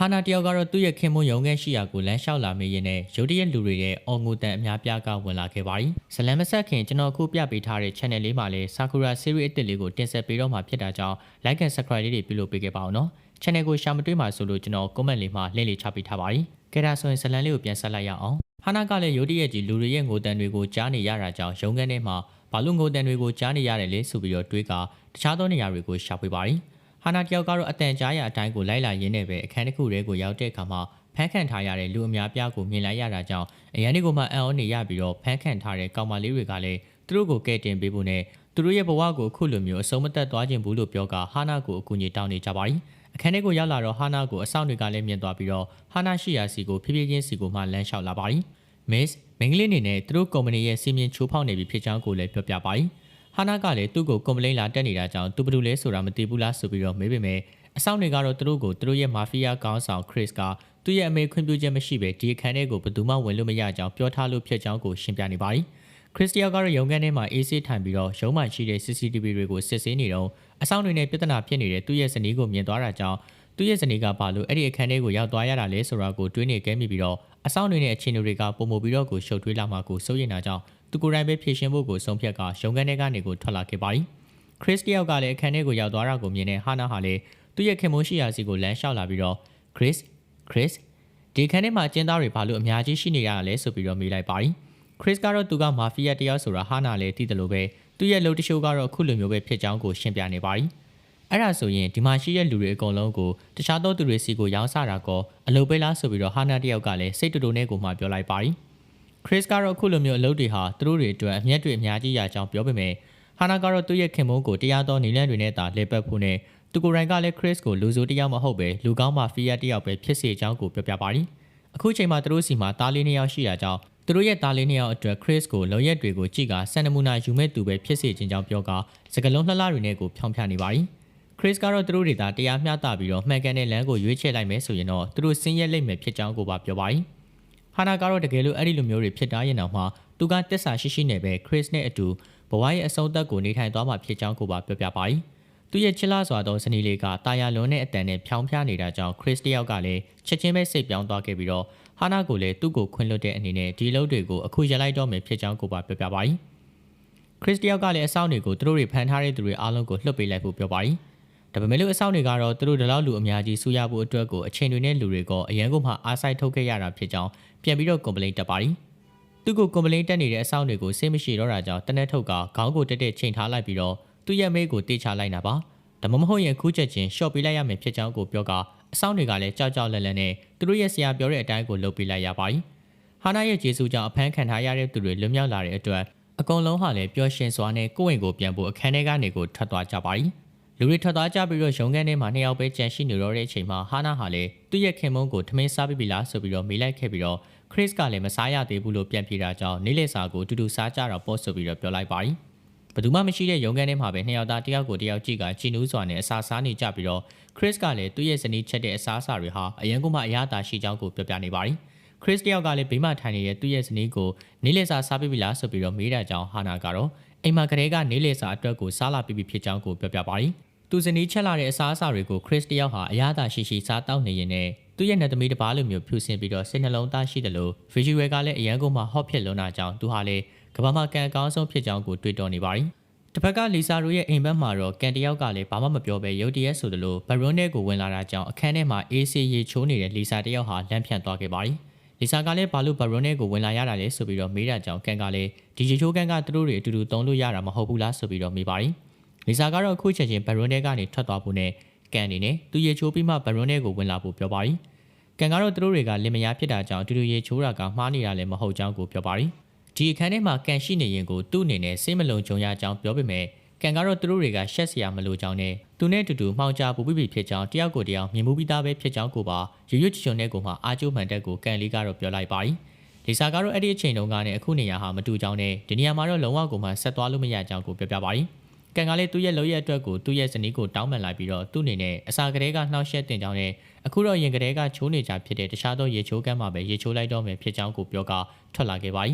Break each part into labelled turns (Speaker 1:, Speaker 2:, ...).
Speaker 1: ဟာနာတယောက်ကတော့သူ့ရဲ့ခင်မွန်းရုံငယ်ရှိရာကိုလမ်းလျှောက်လာမေးရင်းနဲ့ရုတ်တရက်လူတွေရဲ့အော်ငိုတန်အများပြားကဝင်လာခဲ့ပါပြီ။ဇလန်မဆက်ခင်ကျွန်တော်အခုပြပေးထားတဲ့ channel လေးမှာလည်း Sakura series အသစ်လေးကိုတင်ဆက်ပေးတော့မှာဖြစ်တာကြောင့် like and subscribe လေးတွေပြုလုပ်ပေးခဲ့ပါအောင်နော်။ channel ကိုရှာမတွေ့မှာဆိုလို့ကျွန်တော် comment လေးမှာ link လေးချပေးထားပါပြီ။ကဲဒါဆိုရင်ဇလန်လေးကိုပြန်ဆက်လိုက်ရအောင်။ဟာနာကလည်းရုတ်တရက်ကြီးလူတွေရဲ့ငိုတန်တွေကိုကြားနေရတာကြောင့်ရုံငယ်ထဲမှာဘာလို့ငိုတန်တွေကိုကြားနေရတယ်လဲဆိုပြီးတော့တွေးကတခြားသောနေရာတွေကိုရှာဖွေပါပြီ။ ဟာနာတယောက်ကတော့အတန်ကြားရအတိုင်းကိုလိုက်လာရင်းနဲ့ပဲအခန်းတစ်ခုထဲကိုရောက်တဲ့အခါမှာဖန်ခံထားရတဲ့လူအများပြားကိုမြင်လိုက်ရတာကြောင့်အရန်ဒီကိုမှအံ့ဩနေရပြီးတော့ဖန်ခံထားတဲ့ကောင်မလေးတွေကလည်းသူတို့ကိုကဲတင်ပေးဖို့နဲ့သူတို့ရဲ့ဘဝကိုအခုလိုမျိုးအဆုံးမသက်သွားခြင်းဘူးလို့ပြောကဟာနာကိုအကူအညီတောင်းနေကြပါပြီ။အခန်းထဲကိုရောက်လာတော့ဟာနာကိုအဆောင်တွေကလည်းမြင်သွားပြီးတော့ဟာနာရှိရာစီကိုဖြည်းဖြည်းချင်းစီကိုမှလမ်းလျှောက်လာပါပြီ။ Miss မင်္ဂလိအနေနဲ့သူတို့ကုမ္ပဏီရဲ့စီမင်းချိုးဖောက်နေပြီဖြစ်ကြောင်းကိုလည်းပြောပြပါပြီ။ ဟာနာကလည်းသူ့ကိုကွန်ပလိန်းလာတက်နေတာကြောင့်သူဘယ်လိုလဲဆိုတာမသိဘူးလားဆိုပြီးတော့မေးပေမဲ့အဆောင်တွေကတော့သူတို့ကိုသူတို့ရဲ့မာဖီးယားခေါင်းဆောင်ခရစ်ကသူ့ရဲ့အမေခွင့်ပြုချက်မရှိဘဲဒီအခန်းထဲကိုဘယ်သူမှဝင်လို့မရကြောင်းပြောထားလို့ဖြစ်ကြောင်းကိုရှင်းပြနေပါပြီ။ခရစ်စတီယာကတော့ရုံခန်းထဲမှာအေးဆေးထိုင်ပြီးတော့ရုံးမှရှိတဲ့ CCTV တွေကိုစစ်ဆေးနေတော့အဆောင်တွေနဲ့ပြဿနာဖြစ်နေတဲ့သူ့ရဲ့ဇနီးကိုမြင်သွားတာကြောင့်သူ့ရဲ့ဇနီးကဘာလို့အဲ့ဒီအခန်းထဲကိုရောက်သွားရတာလဲဆိုတာကိုတွေးနေခဲ့မိပြီးတော့အဆောင်တွေနဲ့အခြေအနေတွေကပုံမပြီးတော့ကိုရှုပ်ထွေးလာမှကိုစိုးရိမ်တာကြောင့်သူကိုယ်တိုင်ပဲဖြေရှင်းဖို့ကိုဆုံးဖြတ်ကရုံခန်းထဲကနေကိုထွက်လာခဲ့ပါပြီ။ခရစ်တယောက်ကလည်းအခန်းထဲကိုရောက်သွားတာကိုမြင်တဲ့ဟာနာဟာလည်းသူ့ရဲ့ခင်မိုးရှိရာစီကိုလမ်းလျှောက်လာပြီးတော့ခရစ်ခရစ်ဒီခန်းထဲမှာကျင်းသားတွေဘာလို့အများကြီးရှိနေရတာလဲဆိုပြီးတော့မေးလိုက်ပါပြီခရစ်ကတော့သူကမာဖီးယားတယောက်ဆိုတာဟာနာလည်းသိတယ်လို့ပဲသူ့ရဲ့လုံတရှိုးကတော့အခုလိုမျိုးပဲဖြစ်ကြောင်းကိုရှင်းပြနေပါပြီအဲ့ဒါဆိုရင်ဒီမှာရှိတဲ့လူတွေအကုန်လုံးကိုတခြားသောသူတွေစီကိုရောင်းစားတာကောအလုပ်ပေးလားဆိုပြီးတော့ဟာနာတယောက်ကလည်းစိတ်တူတူနဲ့ကိုမှပြောလိုက်ပါပြီ ခရစ်ကတော့အခုလိုမျိုးအလုပ်တွေဟာသူတို့တွေအတွက်အမျက်တွေအများကြီးရကြောင်းပြောပေမဲ့ဟာနာကတော့သူ့ရဲ့ခင်မုန်းကိုတရားသောနေလန့်တွေနဲ့သာလေပတ်ဖို့နဲ့သူကိုယ်တိုင်ကလည်းခရစ်ကိုလူဆိုးတယောက်မဟုတ်ပဲလူကောင်းမှဖီးယားတယောက်ပဲဖြစ်စေကြောင်းကိုပြောပြပါသည်အခုချိန်မှာသူတို့စီမှာတားလေးနှစ်ယောက်ရှိတာကြောင့်သူတို့ရဲ့တားလေးနှစ်ယောက်အတွက်ခရစ်ကိုလုံရက်တွေကိုကြည့်ကစံနမူနာယူမဲ့သူပဲဖြစ်စေခြင်းကြောင့်ပြောကစကလုံးလှလှတွေနဲ့ကိုဖြောင်းပြနေပါသည်ခရစ်ကတော့သူတို့တွေသာတရားမျှတပြီးတော့မှန်ကန်တဲ့လမ်းကိုရွေးချယ်လိုက်မယ်ဆိုရင်တော့သူတို့စင်းရက်လိမ့်မယ်ဖြစ်ကြောင်းကိုပါပြောပါသည် ဟာနာကတော့တကယ်လို့အဲ့ဒီလိုမျိုးတွေဖြစ်တာရင်တော့မှသူကတစ္ဆာရှိရှိနဲ့ပဲခရစ်နဲ့အတူဘဝရဲ့အဆုံးသက်ကိုနေထိုင်သွားမှာဖြစ်ကြောင်းကိုပါပြောပြပါသည်သူရဲ့ချစ်လာစွာသောဇနီးလေးကတာယာလွန်တဲ့အတန်နဲ့ဖြောင်းဖျားနေတာကြောင့်ခရစ်တယောက်ကလည်းချက်ချင်းပဲစိတ်ပြောင်းသွားခဲ့ပြီးတော့ဟာနာကိုလည်းသူ့ကိုခွင့်လွှတ်တဲ့အနေနဲ့ဒီလုပ်တွေကိုအခုရလိုက်တော့မယ်ဖြစ်ကြောင်းကိုပါပြောပြပါ၏ခရစ်တယောက်ကလည်းအဆောင်တွေကိုသူတို့တွေဖန်ထားတဲ့သူတွေအားလုံးကိုလွှတ်ပေးလိုက်ဖို့ပြောပါ၏ ဒါပေမဲ့လို့အဆောင်တွေကတော့သူတို့ဒီလောက်လူအများကြီးဆူရဖို့အတွက်ကိုအချိန်တွေနဲ့လူတွေကအရန်ကုန်မှအားဆိုင်ထုတ်ခဲ့ရတာဖြစ်ကြောင်းပြန်ပြီးတော့ကွန်ပလိန်တက်ပါ၏သူကကွန်ပလိန်တက်နေတဲ့အဆောင်တွေကိုစိတ်မရှိတော့တာကြောင့်တနက်ထုတ်ကခေါင်းကိုတက်တက်ချိန်ထားလိုက်ပြီးတော့သူ့ရဲ့မေးကိုတေးချလိုက်တာပါဒါမှမဟုတ်ရင်ခုချက်ချင်းရှော့ပေးလိုက်ရမယ်ဖြစ်ကြောင်းကိုပြောကအဆောင်တွေကလည်းကြောက်ကြောက်လန့်လန့်နဲ့သူတို့ရဲ့ဆရာပြောတဲ့အတိုင်းကိုလုပ်ပေးလိုက်ရပါပြီ။ဟာနာရဲ့ဂျေစုကြောင့်အဖမ်းခံထားရတဲ့သူတွေလွတ်မြောက်လာတဲ့အတွက်အကုန်လုံးဟာလည်းပျော်ရွှင်စွာနဲ့ကိုယ့်အိမ်ကိုပြန်ဖို့အခန်းထဲကနေကိုထွက်သွားကြပါပြီ။ လူတွေထွက်သွားကြပြီးတော့ရုံခန်းထဲမှာနှစ်ယောက်ပဲကြံရှိနေတော့တဲ့အချိန်မှာဟာနာဟာလည်းသူ့ရဲ့ခင်မုန်းကိုထမင်းစားပြီးပြီလားဆိုပြီးတော့မေးလိုက်ခဲ့ပြီးတော့ခရစ်ကလည်းမစားရသေးဘူးလို့ပြန်ပြေတာကြောင့်နေ့လည်စာကိုတူတူစားကြတော့ပို့ဆိုပြီးတော့ပြောလိုက်ပါပြီ။ဘယ်သူမှမရှိတဲ့ရုံခန်းထဲမှာပဲနှစ်ယောက်သားတယောက်ကိုတယောက်ကြည့်ကချီနူးစွာနဲ့အစာစားနေကြပြီးတော့ခရစ်ကလည်းသူ့ရဲ့ဇနီးချက်တဲ့အစားအစာတွေဟာအရန်ကမှအရသာရှိကြောင်းကိုပြောပြနေပါသည်ခရစ်တယောက်ကလည်းဘေးမှာထိုင်နေတဲ့သူ့ရဲ့ဇနီးကိုနေလေစာစားပြီးပြီလားဆိုပြီးတော့မေးတာကြောင့်ဟာနာကတော့အိမ်မှာကလေးကနေလေစာအတွက်ကိုစားလာပြီးပြီဖြစ်ကြောင်းကိုပြောပြပါသည် သူဇနီးချက်လာတဲ့အစားအစာတွေကိုခရစ်တယောက်ဟာအရသာရှိရှိစားတောက်နေရင်နဲ့သူ့ရဲ့နှစ်သမီးတစ်ပါးလိုမျိုးဖြူစင်ပြီးတော့စိတ်နှလုံးသားရှိတယ်လို့ visual ကလည်းအရန်ကုန်မှဟော့ဖြစ်လွန်းတာကြောင့်သူဟာလည်းကဘာမှာကန်အကောင်းဆုံးဖြစ်ကြောင်းကိုတွေးတောနေပါသည်တစ်ဖက်ကလီဆာတို့ရဲ့အိမ်ဘက်မှာတော့ကန်တယောက်ကလည်းဘာမှမပြောဘဲရုတ်တရက်ဆိုသလိုဘရွန်းထဲကိုဝင်လာတာကြောင့်အခန်းထဲမှာအေးဆေးရေချိုးနေတဲ့လီဆာတယောက်ဟာလမ်းဖြန့်သွားခဲ့ပါသည်လီဆာကလည်းဘာလို့ဘရွန်းထဲကိုဝင်လာရတာလဲဆိုပြီးတော့မေးတာကြောင့်ကန်ကလည်းဒီရေချိုးကန်ကသူတို့တွေအတူတူတုံးလို့ရတာမဟုတ်ဘူးလားဆိုပြီးတော့မေးပါသည် လီဆာကတော့အခုချက်ချင်းဘရွန်းထဲကနေထွက်သွားဖို့နဲ့ကန်အနေနဲ့သူရေချိုးပြီးမှဘရွန်းထဲကိုဝင်လာဖို့ပြောပါသည်ကန်ကတော့သူတို့တွေကလင်မယားဖြစ်တာကြောင့်အတူတူရေချိုးတာကမှားနေတာလည်းမဟုတ်ကြောင်းကိုပြောပါသည်ဒီအခန်းထဲမှာကန်ရှိနေရင်ကိုသူ့အနေနဲ့စိတ်မလုံခြုံရကြောင်းပြောပေမဲ့ကန်ကတော့သူတို့တွေကရှက်စရာမလိုကြောင်းနဲ့သူနဲ့အတူတူမှောင်ချပူပိပိဖြစ်ကြောင်းတယောက်ကိုတယောက်မြင်မှုပြီးသားပဲဖြစ်ကြောင်းကိုပါရွရွချွချွနဲ့ကိုမှအာကျိုးမှန်တက်ကိုကန်လေးကတော့ပြောလိုက်ပါ යි လီဆာကတော့အဲ့ဒီအချိန်တုန်းကနဲ့အခုနေရာဟာမတူကြောင်းနဲ့ဒီနေရာမှာတော့လုံးဝကိုမှဆက်သွားလို့မရကြောင်းကိုပြောပြပါ යි ကန်ကလေးသူ့ရဲ့လုံရဲ့အတွက်ကိုသူ့ရဲ့ဇနီးကိုတောင်းပန်လိုက်ပြီးတော့သူ့အနေနဲ့အစာကလေးကနှောက်ယှက်တင်ကြောင်းနဲ့အခုတော့ရင်ကလေးကချိုးနေကြဖြစ်တဲ့တခြားသောရေချိုးကမ်းမှာပဲရေချိုးလိုက်တော့မယ်ဖြစ်ကြောင်းကိုပြောကထွက်လာခဲ့ပါ යි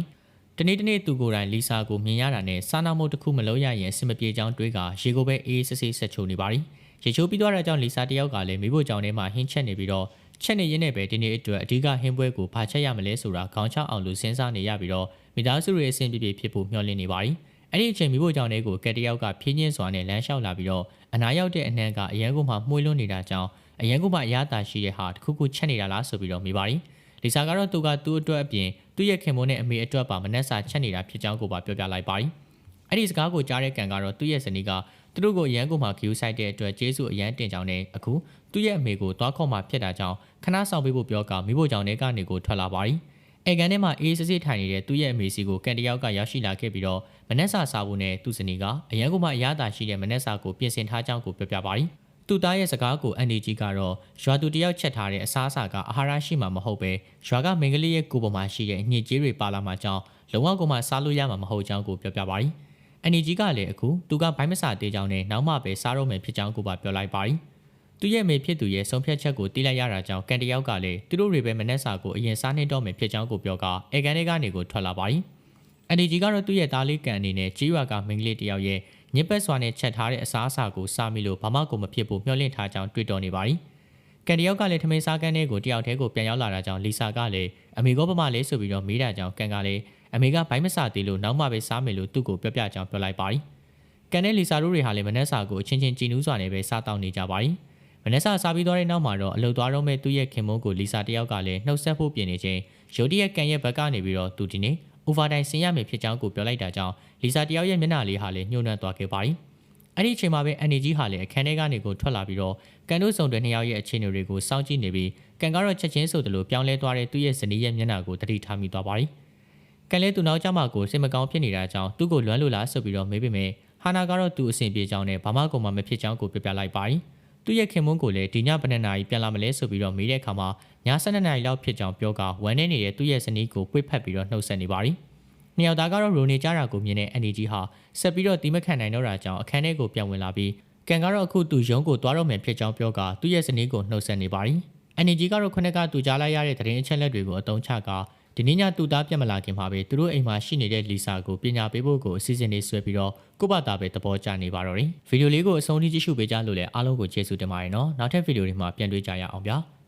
Speaker 1: တနေ့တနေ့သူကိုယ်တိုင်လီဆာကိုမြင်ရတာနဲ့စာနာမှုတစ်ခုမလုပ်ရရင်အဆင်မပြေကြောင်းတွေးကရေကိုပဲအေးဆေးဆေးဆက်ချိုးနေပါသည်ရေချိုးပြီးသွားတဲ့ကြောင့်လီဆာတယောက်ကလည်းမိဖို့ကြောင့်ထဲမှာဟင်းချက်နေပြီးတော့ချက်နေရင်းနဲ့ပဲဒီနေ့အတွက်အဓိကဟင်းပွဲကိုဖာချက်ရမလဲဆိုတာခေါင်းချောက်အောင်လို့စဉ်းစားနေရပြီးတော့မိသားစုတွေအဆင်ပြေပြေဖြစ်ဖို့မျှော်လင့်နေပါတယ်။ အဲ့ဒီအချိန်မိဖို့ကြောင့်လေးကိုကက်တယောက်ကဖြင်းချင်းစွာနဲ့လမ်းလျှောက်လာပြီးတော့အနာရောက်တဲ့အနှံကအရန်ကိုမှမှုလွတ်နေတာကြောင့်အရန်ကိုမှအရသာရှိတဲ့ဟာတစ်ခုခုချက်နေတာလားဆိုပြီးတော့မိပါတယ်။လီဆာကတော့သူကသူ့အတွက်အပြင်သူ့ရဲ့ခင်မွန်းနဲ့အမေအတွက်ပါမနှက်စာချက်နေတာဖြစ်ကြောင်းကိုပါပြောပြလိုက်ပါတယ်။အဲ့ဒီစကားကိုကြားတဲ့ကန်ကတော့သူ့ရဲ့ဇနီးကသူတို့ကိုအရန်ကိုမှဂယူဆိုင်တဲ့အတွက်ကျေးဇူးအရန်တင်ကြောင်းနဲ့အခုသူ့ရဲ့အမေကိုသွားခေါ်မှဖြစ်တာကြောင့်ခဏဆောင်ပေးဖို့ပြောကမိဖို့ကြောင့်လည်းကနေကိုထွက်လာပါတယ်။ အဲကန်ထဲမှာအေးစစ်စစ်ထိုင်နေတဲ့သူ့ရဲ့အမေစီကိုကန်တယောက်ကရောက်ရှိလာခဲ့ပြီးတော့မနှက်စာစားဖို့နဲ့သူ့ဇနီးကအရန်ကိုမှအရသာရှိတဲ့မနှက်စာကိုပြင်ဆင်ထားကြောင်းကိုပြောပြပါတယ်။သူ့သားရဲ့စကားကိုအန်ဒီဂျီကတော့ရွာသူတယောက်ချက်ထားတဲ့အစားအစာကအာဟာရရှိမှာမဟုတ်ပဲရွာကမင်္ဂလိရဲ့ကိုယ်ပေါ်မှာရှိတဲ့ညစ်ကြေးတွေပါလာမှကြောင့်လုံအောင်ကမှစားလို့ရမှာမဟုတ်ကြောင်းကိုပြောပြပါတယ်။အန်ဒီဂျီကလည်းအခုသူကဘိုင်းမစာတေးကြောင်းနဲ့နောက်မှပဲစားတော့မယ်ဖြစ်ကြောင်းကိုပါပြောလိုက်ပါတယ်။ သူရဲ့မိဖြစ်သူရဲ့ဆုံးဖြတ်ချက်ကိုတီးလိုက်ရတာကြောင့်ကန်တယောက်ကလည်းသူတို့တွေပဲမနှက်စာကိုအရင်စားနေတော့မယ်ဖြစ်ကြောင်းကိုပြောကအေကန်တွေကနေကိုထွက်လာပါတယ်။အန်ဒီဂျီကတော့သူ့ရဲ့သားလေးကန်အနေနဲ့ကြီးရွာကမိန်းကလေးတယောက်ရဲ့ညစ်ပတ်စွာနဲ့ချက်ထားတဲ့အစားအစာကိုစားမိလို့ဘာမှကိုမဖြစ်ဘူးမျှော်လင့်ထားကြောင်းတွေ့တော်နေပါတယ်။ကန်တယောက်ကလည်းထမင်းစားကန်းထဲကိုတယောက်တည်းကိုပြန်ရောက်လာတာကြောင့်လီဆာကလည်းအမေကောပမာလေးဆိုပြီးတော့မေးတာကြောင့်ကန်ကလည်းအမေကဘိုင်းမစာသေးလို့နောက်မှပဲစားမယ်လို့သူ့ကိုပြောပြကြောင်းပြောလိုက်ပါတယ်။ကန်နဲ့လီဆာတို့တွေဟာလည်းမနှက်စာကိုအချင်းချင်းကြည်နူးစွာနဲ့ပဲစားတောင်းနေကြပါတယ်။ မနှက်စာစားပြီးသွားတဲ့နောက်မှာတော့အလုပ်သွားတော့မဲ့သူ့ရဲ့ခင်မုန်းကိုလီဆာတယောက်ကလည်းနှုတ်ဆက်ဖို့ပြင်နေချင်းရိုဒီရဲ့ကန်ရဲ့ဘက်ကနေပြီးတော့သူဒီနေ့ overtime ဆင်းရမယ်ဖြစ်ကြောင်းကိုပြောလိုက်တာကြောင့်လီဆာတယောက်ရဲ့မျက်နှာလေးဟာလည်းညှို့နှံ့သွားခဲ့ပါတယ်။အဲ့ဒီအချိန်မှာပဲ energy ဟာလည်းအခန်းထဲကနေကိုထွက်လာပြီးတော့ကန်တို့စုံတဲ့နှစ်ယောက်ရဲ့အခြေအနေတွေကိုစောင့်ကြည့်နေပြီးကန်ကတော့ချက်ချင်းဆိုသလိုပြောင်းလဲသွားတဲ့သူ့ရဲ့ဇနီးရဲ့မျက်နှာကိုတတိထားမိသွားပါတယ်။ကန်လဲသူနောက်ကျမှကိုစိတ်မကောင်းဖြစ်နေတာကြောင့်သူ့ကိုလွမ်းလို့လားဆိုပြီးတော့မေးပေမဲ့ဟာနာကတော့သူ့အဆင်ပြေကြောင်းနဲ့ဘာမှကုန်မှမဖြစ်ကြောင်းကိုပြောပြလိုက်ပါတယ်။ သူ့ရဲ့ခင်မွန်းကိုလည်းဒီညဘယ်နှစ်နာရီပြန်လာမလဲဆိုပြီးတော့မေးတဲ့အခါမှာည7နာရီလောက်ဖြစ်ကြောင်းပြောကဝမ်းနေနေတဲ့သူ့ရဲ့ဇနီးကိုပွေ့ဖက်ပြီးတော့နှုတ်ဆက်နေပါတယ်။နှစ်ယောက်သားကတော့ရိုနေကြတာကိုမြင်တဲ့ energy ဟာဆက်ပြီးတော့တီးမခံနိုင်တော့တာကြောင့်အခန်းထဲကိုပြန်ဝင်လာပြီးကန်ကတော့အခုသူရုံးကိုသွားတော့မယ်ဖြစ်ကြောင်းပြောကသူ့ရဲ့ဇနီးကိုနှုတ်ဆက်နေပါတယ်။ energy ကတော့ခုနကသူကြားလိုက်ရတဲ့သတင်းအချက်လက်တွေကိုအသုံးချက ဒီနေ့ညသူသားပြတ်မလာခင်မှာပဲသူတို့အိမ်မှာရှိနေတဲ့လီဆာကိုပညာပေးဖို့ကိုအစီအစဉ်လေးဆွဲပြီးတော့ကိုယ့်ဘာသာပဲသဘောကျနေပါတော့တယ်။ဗီဒီယိုလေးကိုအဆုံးထိကြည့်ရှုပေးကြလို့လည်းအားလုံးကိုကျေးဇူးတင်ပါတယ်နော်။နောက်ထပ်ဗီဒီယိုတွေမှာပြန်တွေ့ကြရအောင်ဗျာ။